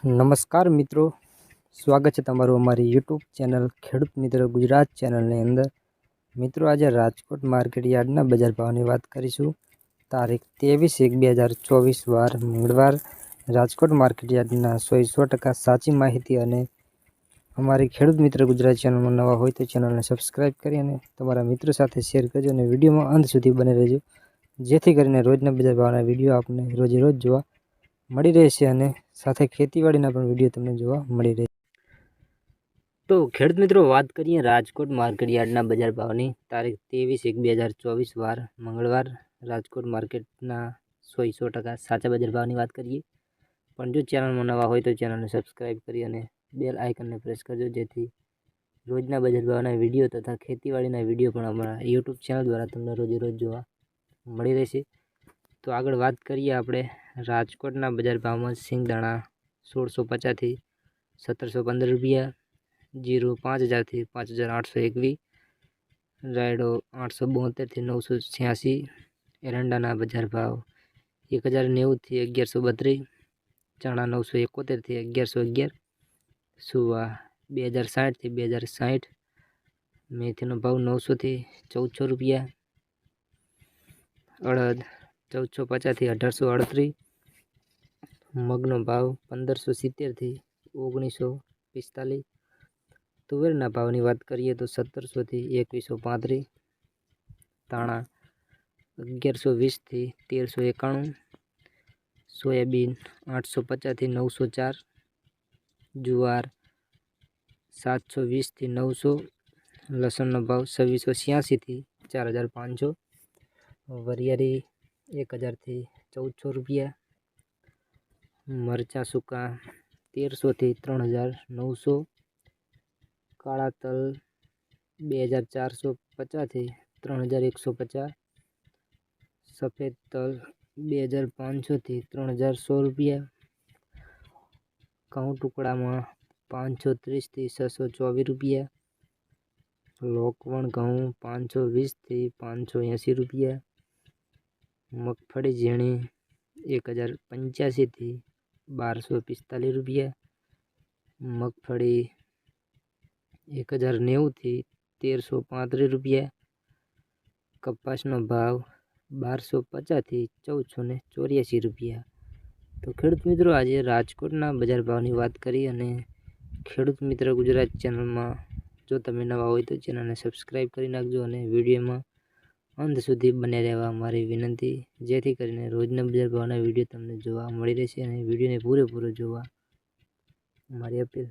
નમસ્કાર મિત્રો. સ્વાગત છે તમારું અમારી યુટ્યુબ ચેનલ ખેડૂત મિત્ર ગુજરાત ચેનલની અંદર. મિત્રો, આજે રાજકોટ માર્કેટ યાર્ડના બજાર ભાવની વાત કરીશું. તારીખ ત્રેવીસ એક બે હજાર ચોવીસ, વાર મંગળવાર. રાજકોટ માર્કેટ યાર્ડના સો સો ટકા સાચી માહિતી અને અમારી ખેડૂત મિત્ર ગુજરાત ચેનલમાં નવા હોય તો ચેનલને સબસ્ક્રાઈબ કરી અને તમારા મિત્રો સાથે શેર કરજો અને વિડીયોમાં અંત સુધી બને રહેજો. જેથી કરીને રોજના બજાર ભાવના વીડિયો આપને રોજે રોજ જોવા મળી રહેશે અને સાથે ખેતીવાડીના પણ વીડિયો તમને જોવા મળી રહે. તો ખેડૂત મિત્રો, વાત કરીએ રાજકોટ માર્કેટ યાર્ડના બજાર ભાવની. તારીખ ત્રેવીસ એક બે હજાર ચોવીસ વાર, મંગળવાર, રાજકોટ માર્કેટના સો સો ટકા સાચા બજાર ભાવની વાત કરીએ. પણ જો ચેનલમાં નવા હોય તો ચેનલને સબસ્ક્રાઈબ કરી અને બેલ આઇકનને પ્રેસ કરજો, જેથી રોજના બજાર ભાવના વીડિયો તથા ખેતીવાડીના વીડિયો પણ અમારા યુટ્યુબ ચેનલ દ્વારા તમને રોજે રોજ જોવા મળી રહેશે. તો આગળ વાત કરીએ આપણે રાજકોટના બજાર ભાવમાં સિંગદાણા સોળસો પચાસથી સત્તરસો પંદર રૂપિયા, જીરું પાંચ હજારથી પાંચ હજાર આઠસો એકવીસ, રાયડો આઠસો બોતેરથી નવસો છ્યાસી, એરંડાના બજાર ભાવ એક હજાર નેવુંથી અગિયારસો બત્રીસ, ચણા નવસો એકોતેરથી અગિયારસો અગિયાર, સુવા બે હજાર સાઠથી બે હજાર સાઠ, મેથીનો ભાવ નવસોથી ચૌદસો રૂપિયા, અડદ ચૌદસો પચાસથી અઢારસો અડત્રીસ. મગનો ભાવ પંદરસો સિત્તેરથી ઓગણીસો પિસ્તાલીસ. તુવેરના ભાવની વાત કરીએ તો સત્તરસોથી એકવીસો પાંત્રીસ. તાણા અગિયારસો વીસથી તેરસો એકાણું. સોયાબીન આઠસો પચાસથી નવસો ચાર. જુવાર સાતસો વીસથી નવસો. લસણનો ભાવ છવ્વીસો છ્યાસીથી ચાર હજાર પાંચસો. વરિયાળી એક હજારથી ચૌદસો રૂપિયા મરચાં સૂકા તેરસોથી ત્રણ હજાર નવસો કાળા તલ બે હજાર ચારસો પચાસથી ત્રણ હજાર એકસો પચાસ સફેદ તલ બે હજાર પાંચસોથી ત્રણ હજાર સો રૂપિયા ઘઉં ટુકડામાં પાંચસો ત્રીસથી છસો ચોવીસ રૂપિયા લોકવણ ઘઉં પાંચસો વીસથી પાંચસો એંસી રૂપિયા મગફળી ઝીણી એક હજાર પંચ્યાસીથી બારસો પિસ્તાલીસ રૂપિયા. મગફળી એક હજાર નેવુંથી તેરસો પાંત્રીસ રૂપિયા. કપાસનો ભાવ બારસો પચાસથી ચૌદસો ને ચોર્યાસી રૂપિયા. તો ખેડૂત મિત્રો, આજે રાજકોટના બજાર ભાવની વાત કરી અને ખેડૂત મિત્ર ગુજરાત ચેનલમાં જો તમે નવા હોય તો ચેનલને સબસ્ક્રાઈબ કરી નાખજો અને વિડીયોમાં અંત સુધી બને રહેવા મારી વિનંતી. જેથી કરીને રોજના બજાર ભાવના વીડિયો તમને જોવા મળી રહેશે અને વિડીયોને પૂરેપૂરો જોવા મારી અપીલ.